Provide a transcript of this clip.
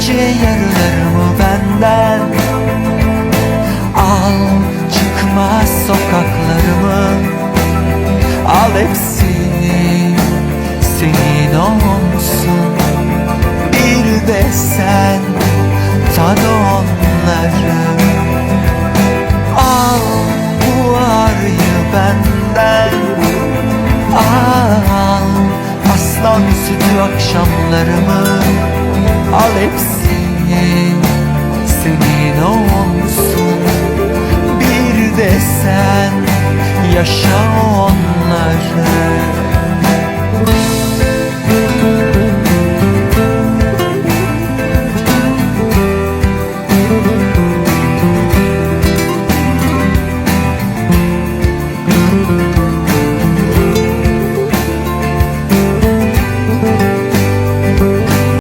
gece yarılarımı benden Al çıkmaz sokaklarımı. Al hepsini senin olsun Bir de sen tad onları. Al bu ağrıyı benden Al aslan sütü akşamlarımı Al hepsini senin olsun. Bir de sen yaşa onları